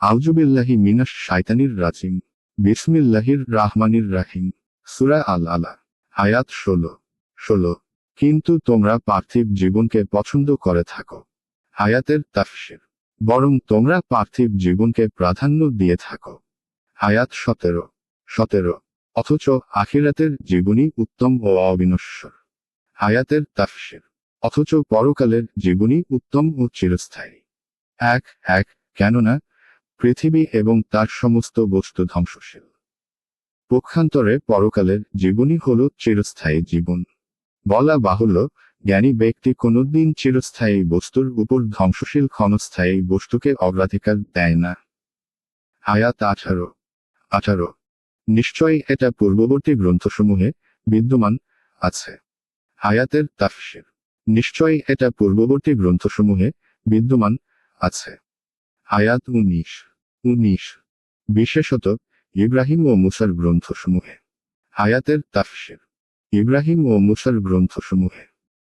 আউজুবিল্লাহি মিনাস শাইতানির রাজিম। বিসমিল্লাহির রাহমানির রাহিম। সুরা আল আলা আয়াত ষোলো। ষোলো। কিন্তু তোমরা পার্থিব জীবনকে পছন্দ করে থাকো। হায়াতের তাফসির। বরং তোমরা পার্থিব জীবনকে প্রাধান্য দিয়ে থাকো। হায়াত সতেরো। সতেরো। অথচ আখিরাতের জীবনই উত্তম ও অবিনশ্বর। হায়াতের তাফসির। অথচ পরকালের জীবনই উত্তম ও চিরস্থায়ী। এক এক, কেননা পৃথিবী এবং তার সমস্ত বস্তু ধ্বংসশীল। পক্ষান্তরে পরকালের জীবনই হল চিরস্থায়ী জীবন। বলা বাহুল্য, জ্ঞানী ব্যক্তি কোনোদিন চিরস্থায়ী বস্তুর উপর ধ্বংসশীল ক্ষণস্থায়ী বস্তুকে অগ্রাধিকার দেয় না। আয়াত আঠারো। আঠারো। নিশ্চয়ই এটা পূর্ববর্তী গ্রন্থসমূহে বিদ্যমান আছে। আয়াতের তাফসির। নিশ্চয়ই এটা পূর্ববর্তী গ্রন্থসমূহে বিদ্যমান আছে। আয়াত উনিশ। উনিশ। বিশেষত ইব্রাহিম ও মুসার গ্রন্থসমূহে। হায়াতের তাফসের। ইব্রাহিম ও মুসার গ্রন্থসমূহে।